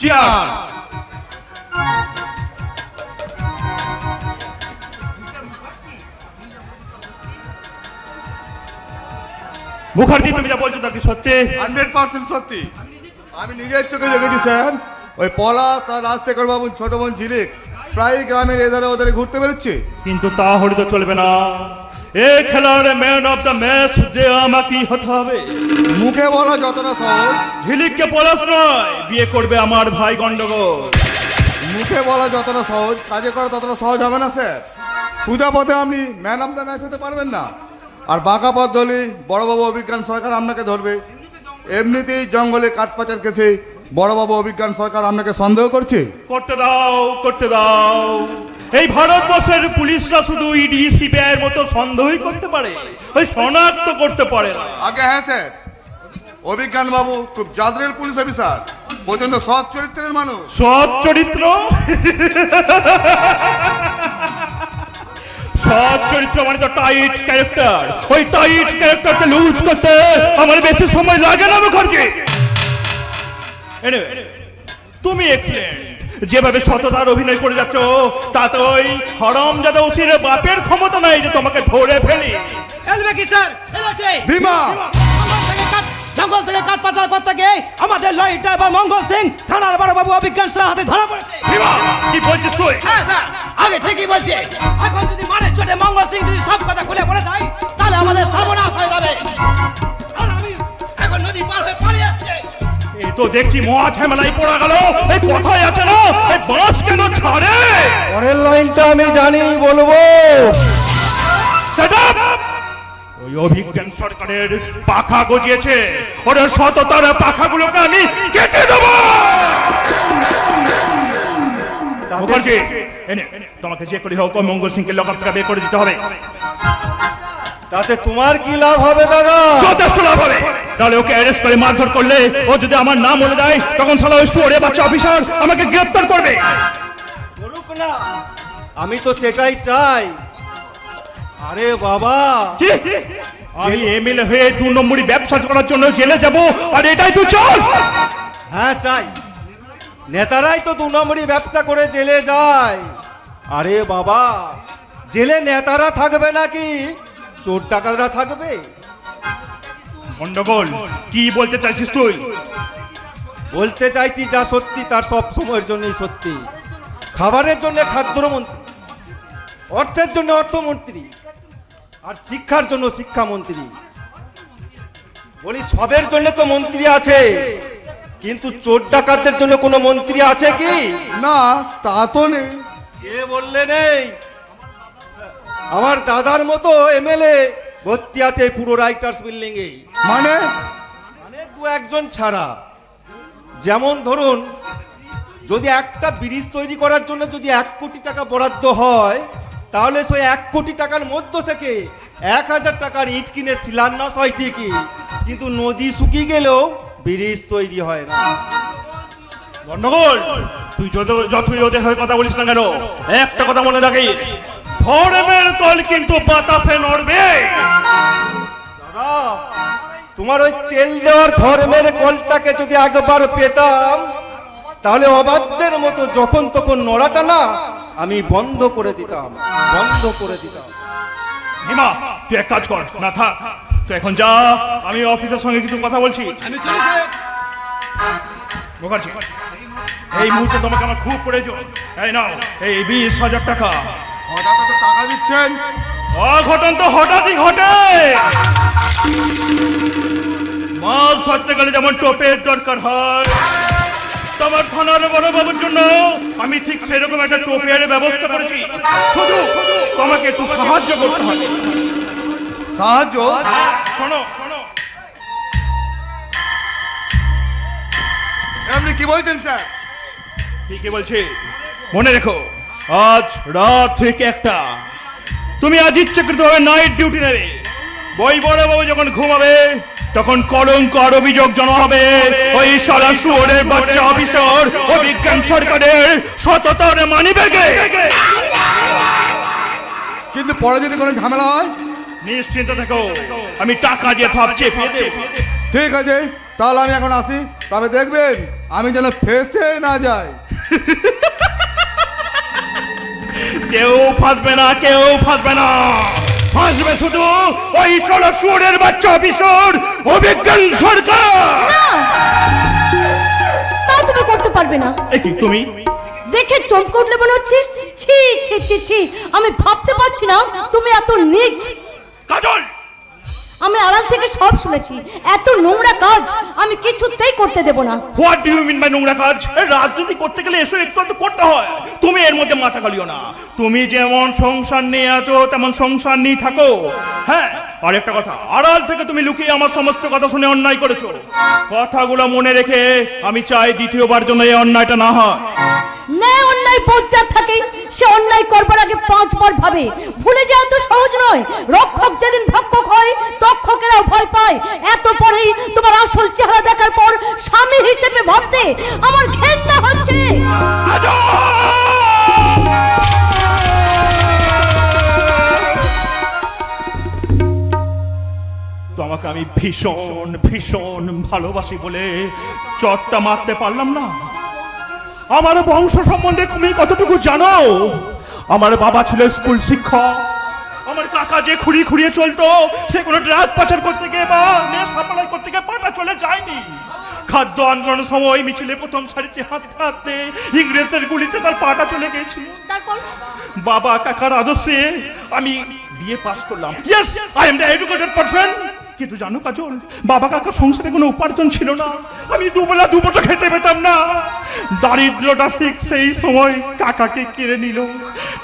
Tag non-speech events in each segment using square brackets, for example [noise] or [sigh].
Cheers Mukherjee তুমি যা বলছো তা কি সত্যি? হান্ড্রেড পার্সেন্ট সত্যি। আমি নিজের চোখে দেখেছি স্যার। ওই পলাশ আর রাজশেখর বাবু ছোট বোন ঝিলিক প্রায় গ্রামের এধারে ওধারে ঘুরতে বেরোচ্ছে। কিন্তু তা হলে তো চলবে না। এ খেলার ম্যান অফ দ্য ম্যাচ যে আমাকেই হতে হবে। মুখে বলা যতটা সহজ। ঝিলিককে পলাশ নয় বিয়ে করবে আমার ভাই গন্ডগোল। মুখে বলা যতটা সহজ কাজে করা ততটা সহজ হবে না স্যার। সোজা পথে আপনি ম্যান অফ দ্য ম্যাচ হতে পারবেন না। আর বাঁকা পথ ধরলে বড়বাবু অভিজ্ঞান সরকার আপনাকে ধরবে। এমনিতেই জঙ্গলে কাঠ পাচার কেসে বড়বাবু অভিজ্ঞান সরকার আপনাকে সন্দেহ করছে। করতে দাও করতে দাও। এই ভারতবর্ষের পুলিশরা শুধু ইডি সিবিআই এর মতো সন্দেহই করতে পারে। ওই শনাক্ত করতে পারে না। আগে হ্যাঁ স্যার। অভিজ্ঞান বাবু খুব জাদরের পুলিশ অফিসার। প্রচণ্ড সৎ চরিত্রের মানুষ। সৎ চরিত্র? সৎ চরিত্র মানে তো টাইট ক্যারেক্টার ওই টাইট ক্যারেক্টারকে লুজ করতে আমার বেশি সময় লাগে না মুখার্জি তুমি এক্সিলেন্ট যেভাবে সততার অভিনয় করে যাচ্ছ তাতে ওই হরম যাতে ওসির বাপের ক্ষমতা নাই যে তোমাকে ধরে ফেলি। খেলবে কি স্যার? ভীমা! জঙ্গল থেকে কাঠ- পাচার করতে গিয়ে আমাদের লরি ড্রাইভার মঙ্গল সিং থানার বড়বাবু অভিজ্ঞান স্যার হাতে ধরা পড়েছে। বিমা, কি বলছিস তুই? হ্যাঁ স্যার আগে ঠিকই বলছে। এখন যদি মানের চোটে মঙ্গল সিং যদি সব কথা খুলে বলে দেয় তাহলে আমাদের সর্বনাশ হয়ে যাবে। তো দেখছি মহা ঝামেলায় পড়া গেল। এই কথাই আছে না এই বাঁশ কেন ছাড়ে? পরের লাইনটা আমি জানি বলব। ওই অভিজ্ঞান সরকারের পাখা গজিয়েছে। ওর সততার পাখাগুলোকে আমি কেটে দেব। মুখার্জি এনে তোমাকে যে করে হোক মঙ্গল সিংকে লকআপ থেকে বের করে দিতে হবে। তাতে তোমার কি লাভ হবে দাদা? যথেষ্ট লাভ হবে। তাহলে ওকে অ্যারেস্ট করে মারধর করলে ও যদি আমার নাম বলে দেয় তখন সালা ওই শুয়ারে বাচ্চা অফিসার আমাকে গ্রেফতার করবে। করুক না আমি তো সেটাই চাই। আরে বাবা। কি? আমি এমএলএ হয়ে দু নম্বরই ব্যবসা করার জন্য জেলে যাব আর এটাই তুই চাস হ্যাঁ চাই। নেতারাই তো দু নম্বরই ব্যবসা করে জেলে যায়। আরে বাবা জেলে নেতারা থাকবে নাকি? চোর ডাকাতরা থাকবে? গন্ডগোল কি বলতে চাইছিস তুই? বলতে চাইছি যা সত্যি তার সব সময়ের জন্যই সত্যি। খাবারের জন্য খাদ্যমন্ত্রী অর্থের জন্য অর্থমন্ত্রী আর শিক্ষার জন্য শিক্ষামন্ত্রী। বলি সবের জন্য তো মন্ত্রী আছে কিন্তু চোর ডাকাতদের জন্য কোনো মন্ত্রী আছে কি? না তা তো নেই। কে বললে নেই? আমার দাদার মতো এমএলএ ভর্তি আছে পুরো রাইটার্স বিল্ডিং এ মানে? মানে দু একজন ছাড়া। যেমন ধরুন যদি একটা ব্রিজ তৈরি করার জন্য যদি এক কোটি টাকা বরাদ্দ হয় তাহলে সেই এক কোটি টাকার মধ্য থেকে এক হাজার টাকার ইট কিনে শিলান্যাস হয় ঠিকই কিন্তু নদী শুকিয়ে গেলেও ব্রিজ তৈরি হয় না। গন্ডগোল! তুই যত যতই ওদের হয়ে কথা বলিস না কেন একটা কথা মনে রাখিস ধর্মের তল কিন্তু বাতাসে নড়বে। দাদা তোমার ওই তেল দেওয়ার ধর্মের কলটাকে যদি একবার পেতাম তাহলে অবাধ্যের মতো যখন তখন নড়াটা না আমি বন্ধ করে দিতাম বন্ধ করে দিতাম। হিমা তুই এক কাজ কর না থাক। তুই এখন যা আমি অফিসের সঙ্গে কিছু কথা বলছি। মুখার্জি এই মুহূর্তে তোমাকে আমার খুব প্রয়োজন। এই নাও এই বিশ হাজার টাকা। হঠাৎ তো টাকা দিচ্ছেন? অঘটন তো হঠাৎই ঘটে। মাছ ধরতে গেলে যেমন টোপের দরকার হয় তোমার থানার জন্য আমি ঠিক সেরকম একটা টোপের ব্যবস্থা করেছি। শুধু তোমাকে একটু সাহায্য করতে হবে। সাহায্য? শোনো শোনো। আপনি কি বলছেন স্যার? ঠিকই বলছি। মনে রেখো আজ রাত থেকে একটা। তুমি আজ ইচ্ছাকৃতভাবে নাইট ডিউটি নেবে। বই বড় বাবু যখন ঘুমাবে তখন কলঙ্ক আর অভিযোগ জমা হবে। ওই সারা শুয়োরের বাচ্চা অফিসার ও বিজ্ঞান সরকারের সততার মানিবেগে কিন্তু পরে যদি কোনো ঝামেলা হয়? নিশ্চিন্ত থাকো আমি টাকা দিয়ে সব চেপে দেব। ঠিক আছে তাহলে আমি এখন আসি। তবে দেখবেন আমি যেন ফেসে না যাই। কেউ ফাঁসবে না কেউ ফাঁসবে না। ফাঁসবে শুধু ওই ষোলো সুরের বাচ্চা অফিসর অভিজ্ঞান সরকার। তা তুমি করতে পারবে না। এ কি তুমি? দেখে চমকে উঠলে মনে হচ্ছে ছি ছি ছি ছি আমি ভাবতে পারছি না তুমি এত নিচ কাজল! আমি আড়াল থেকে সব শুনেছি। এত নোংরা কাজ আমি কিছুতেই করতে দেব না। What do you mean by নোংরা কাজ? রাজনীতি করতে গেলে এসব একটু একটু করতে হয়। তুমি এর মধ্যে মাথা খালিও না। তুমি যেমন সংসার নিয়ে আছো তেমন সংসার নিয়ে থাকো। হ্যাঁ আর একটা কথা। আড়াল থেকে তুমি লুকিয়ে আমার সমস্ত কথা শুনে অন্যায় করেছ। কথাগুলো মনে রেখে আমি চাই দ্বিতীয়বার জন্য এই অন্যায়টা না হয়। ন্যায় অন্যায় পঞ্চায়েত থাকে সে অন্যায় করবার আগে পাঁচবার ভাবে। ভুলে যাওয়া তো সহজ নয়। রক্ষক যেদিন ভক্ষক হয় তক্ষকেরাও ভয় পায়। এত পরেই তোমার আসল চেহারা দেখার পর স্বামী হিসেবে ভাবতে আমার ঘেন্না হচ্ছে। তোমাকে আমি ভীষণ ভীষণ ভালোবাসি বলে চটটা মারতে পারলাম না। আমার বংশ সম্বন্ধে তুমি কতটুকু জানো? আমার বাবা ছিল স্কুল শিক্ষক কাকা যে খুঁড়িয়ে খুঁড়িয়ে চলতো। সেগুলো কোনো ড্রাগ পাচার করতে গিয়ে বা মেয়ে সাপ্লাই করতে গিয়ে পাটা চলে যায়নি। খাদ্য আন্দোলনের সময় মিছিলে প্রথম সারিতে হাঁটতে হাঁটতে ইংরেজদের গুলিতে তার পাটা চলে গেছে বাবা কাকার আদর্শে আমি বিয়ে পাস করলাম। Yes I am the educated person কিন্তু জানো কাজল বাবা কাকার সংসারে কোনো উপার্জন ছিল না। আমি দুবেলা দুপুরটা খেতে পেতাম না। দারিদ্রটা ঠিক সেই সময় কাকাকে কেড়ে নিল।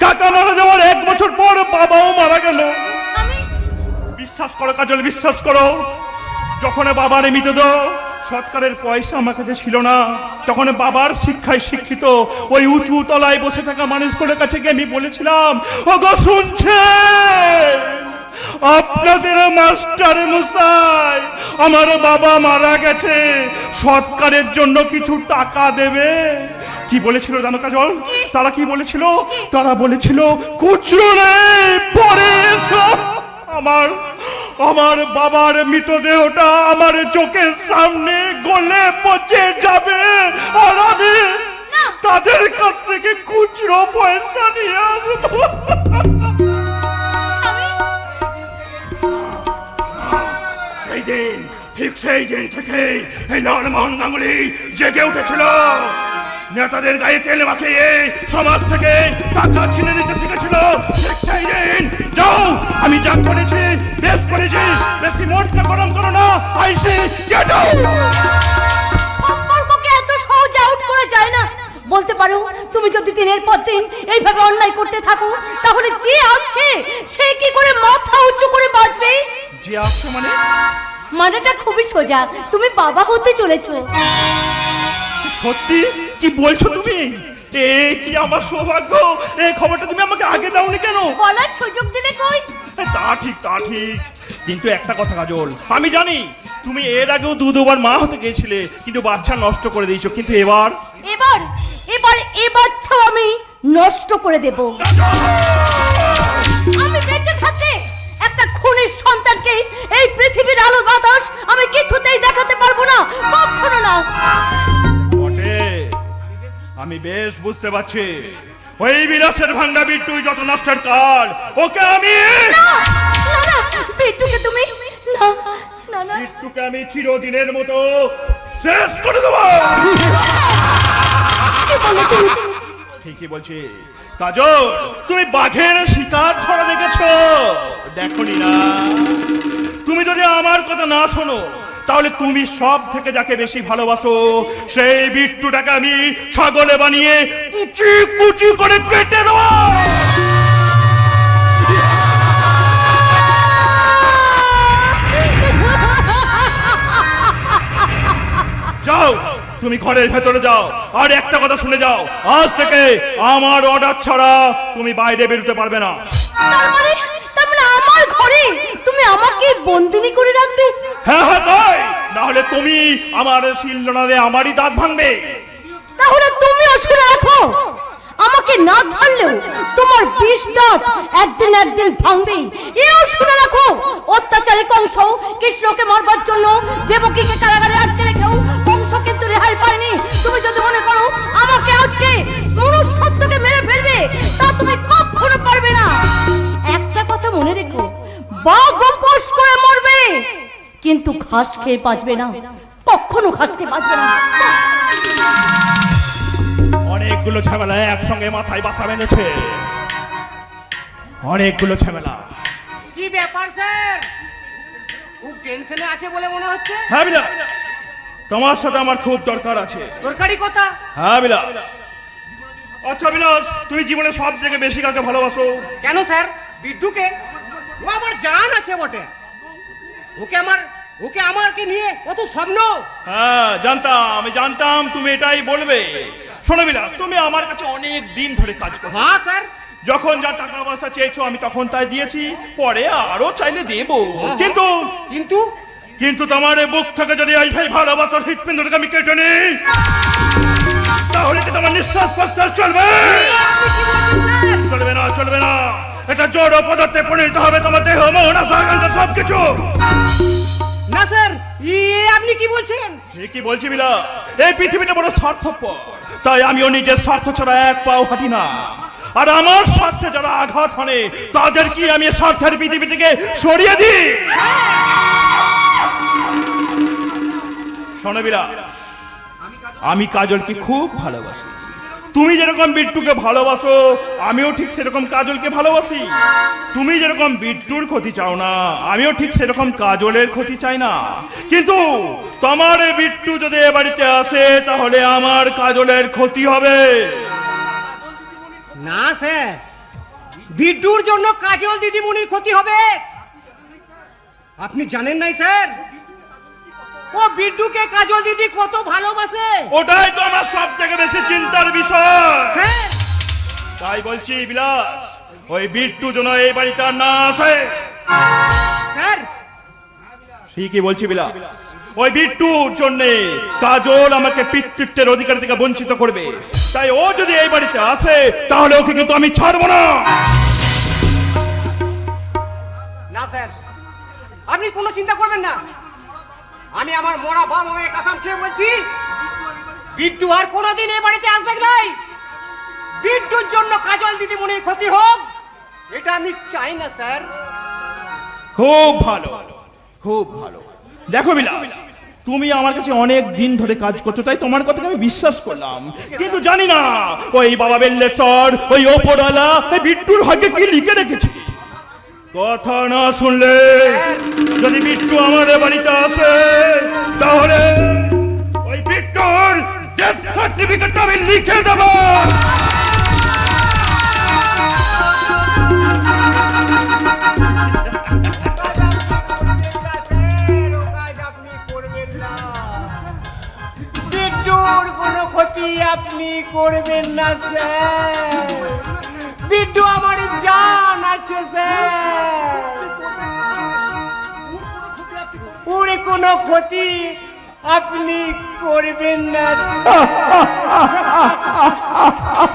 কাকা মারা যাওয়ার এক বছর পর বাবাও মারা গেল। বিশ্বাস করো কাজল বিশ্বাস করো। যখন বাবার মৃতদেহ সৎকারের পয়সা আমার কাছে ছিল না তখন বাবার শিক্ষায় শিক্ষিত ওই উঁচু তলায় বসে থাকা মানুষগুলোর কাছে গিয়ে আমি বলেছিলাম ওগো শুনছে? আপনাদের মাস্টার মশাই আমার বাবা মারা গেছে। সৎকারের জন্য কিছু টাকা দেবে। কি বলেছিল জানো কাজল? তারা কি বলেছিল? তারা বলেছিল খুচরো নেই পরে আমার আমার বাবার মৃতদেহটা আমার চোখের সামনে গলে পচে যাবে। আর আমি তাদের কাছ থেকে খুচরো পয়সা নিয়ে আসব। দিন ঠিক সেই দিন থেকে এই লালমোহন গাঙ্গুলি জেগে উঠেছিল। নেতাদের গায়ে তেল মাখিয়ে সমাজ থেকে টাকা ছিনে নিতে শিখেছিল। সেই দিন যাও আমি যা করেছি বেশ করেছি বেশি মোটকা গরম করো না আইসি গেট সম্পর্ককে এত সহজে আউট করা যায় না। বলতে পারো তুমি যদি দিনের পর দিন এইভাবে অন্যায় করতে থাকো তাহলে যে আসছে সে কি করে মাথা উঁচু করে বাঁচবে? যে আসছে মানে? মানেটা খুবই সোজা। তুমি বাবা হতে চলেছো। সত্যি? কি বলছো তুমি? এ কি আমার সৌভাগ্য? এই খবরটা তুমি আমাকে আগে দাওনি কেন? বলার সুযোগ দিলে কই? তা ঠিক তা ঠিক। কিন্তু একটা কথা কাজল। আমি জানি তুমি এর আগেও দু দুবার মা হতে গিয়েছিলে কিন্তু বাচ্চা নষ্ট করে দিয়েছ। কিন্তু এবার? এবার এবার এ বাচ্চাও আমি নষ্ট করে দেব। আমি বেঁচে থাকতে একটা সন্তানকে এই পৃথিবীর আলো বাতাস আমি কিছুতেই দেখাতে পারব না কখনো না। আমি বেশ বুঝতে পারছি। ওই বিলাসের ভাঙ্গা বিট্টুই যত নষ্টের কাল ওকে আমি বিট্টুকে তুমি না না না। বিট্টুকে আমি চিরদিনের মতো শেষ করে দেবো। ঠিকই বলছি। কাজল তুমি বাঘের শিকার ধরা দেখেছ? দেখনি না। তুমি যদি আমার কথা না শোনো, তাহলে তুমি সব থেকে যাকে বেশি ভালোবাসো, সেই বিট্টুটাকে আমি ছাগলে বানিয়ে কুচি কুচি করে কেটে দেবো। যাও, তুমি ঘরের ভেতরে যাও, আর একটা কথা শুনে যাও। আজ থেকে আমার অর্ডার ছাড়া তুমি বাইরে বেরোতে পারবে না তার মানে তার মানে আমার ঘরে তুমি আমাকে বন্দিনী করে রাখবে? হ্যাঁ হ্যাঁ তাই। না হলে তুমি আমার শিলনারে আমারই দাঁত ভাঙবে। তাহলে তুমিও শুনে রাখো। আমাকে না ছাড়লেও তোমার বিষ দাঁত একদিন একদিন ভাঙবে এও শুনে রাখো। অত্যাচারে কংস কৃষ্ণকে মারবার জন্য দেবকীকে কারাগারে আটকে রেখেও কংস কিন্তু রেহাই পায়নি। তুমি যদি মনে করো আমাকে আজকে মনুষ্যত্বকে মেরে ফেলবে তা তুমি কখনো পারবে না। একটা কথা মনে রেখো। বাঘ উপোস করে মরবে। কিন্তু ঘাস খেয়ে বাঁচবে না। কখনো ঘাস খেয়ে বাঁচবে না। অনেকগুলো ঝামেলা একসঙ্গে মাথায় বাসা বেঁধেছে। অনেকগুলো ঝামেলা। কি ব্যাপার স্যার? খুব টেনশনে আছে বলে মনে হচ্ছে? হ্যাঁ বিলাস তোমার সাথে আমার খুব দরকার আছে। তরকারি কথা। হ্যাঁ বিলাস আচ্ছা বিলাস তুমি জীবনে সব থেকে বেশি কাকে ভালোবাসো? কেন স্যার? বিদ্যুকে? ও আমার জান আছে বটে। ওকে আমার ওকে আমারকে নিয়ে কত স্বপ্ন। হ্যাঁ জানতাম আমি জানতাম তুমি এটাই বলবে। শোনো বিলাস তুমি আমার কাছে অনেক দিন ধরে কাজ করো হ্যাঁ স্যার। যখন যা টাকা পয়সা চেয়েছো আমি তখন তাই দিয়েছি। পরে আরও চাইলে দেব। কিন্তু কিন্তু? কিন্তু তোমার এই বুক থেকে যদি এই ভাই ভালোবাসার হৃৎপিণ্ডটাকে আমি কেটে নিই তাহলে কি তোমার নিঃশ্বাস প্রশ্বাস চলবে? চলবে না চলবে না। এটা জড় পদার্থে পরিণত হবে তোমার দেহ মন আশা আকাঙ্ক্ষা সবকিছু। না স্যার ই আপনি কি বলছেন? এ কি বলছি বিলা? এই পৃথিবীটা বড় স্বার্থপর। তাই আমিও নিজের স্বার্থ ছাড়া এক পাও হাঁটি না। আর আমার স্বার্থে যারা আঘাত হানে তাদের কি আমি স্বার্থের পৃথিবী থেকে সরিয়ে দিই? শোনো বিলা আমি কাজলকে খুব ভালোবাসি। তুমি যেরকম বিট্টুকে ভালোবাসো, আমিও ঠিক সেরকম কাজলকে ভালোবাসি। তুমি যেরকম বিট্টুর ক্ষতি চাও না, আমিও ঠিক সেরকম কাজলের ক্ষতি চাই না। কিন্তু তোমার বিট্টু যদি এ বাড়িতে আসে, তাহলে আমার কাজলের ক্ষতি হবে। না, স্যার। বিট্টুর জন্য কাজল দিদিমণির ক্ষতি হবে। আপনি জানেন নাই, স্যার? ও বিদ্যুকে কাজল দিদি কত ভালোবাসে। ওটাই তো আমার সব থেকে বেশি চিন্তার বিষয়। স্যার তাই বলছি বিলাস ওই বিট্টু যেন এই বাড়িতে আর না আসে। স্যার। ঠিকই বলছি বিলা ওই বিট্টুর জন্য কাজল আমাকে পিতৃত্বের অধিকার থেকে বঞ্চিত করবে। তাই ও যদি এই বাড়িতে আসে তাহলে ওকে কিন্তু আমি ছাড়বো না। না স্যার। আপনি কোনো চিন্তা করবেন না। আমি আমার মরা বাবা হয়ে কাসাম খেয়ে বলছি, বিট্টু আর কোনোদিন এই বাড়িতে আসবে নাই? বিট্টুর জন্য কাজল দিদিমণির ক্ষতি হোক, এটা আমি চাই না, স্যার। খুব ভালো খুব ভালো। দেখো বিলাস, তুমি আমার কাছে অনেক দিন ধরে কাজ করছ, তাই তোমার কথাকে আমি বিশ্বাস করলাম। কিন্তু জানি না, ওই বাবা বেল্লেশ্বর, ওই ওপরওয়ালা বিট্টুর ভাগ্যে কি লিখে রেখেছে? কথা না শুনলে যদি বিট্টু আমাদের বাড়িতে আসে, তাহলে ওই বিট্টুর ডেথ সার্টিফিকেটটা আমি লিখে দেবো। কোনো ক্ষতি আপনি করবেন না, স্যার। বিট্টু আমার জান আছে ওর কোনো ক্ষতি আপনি করবেন না। [laughs]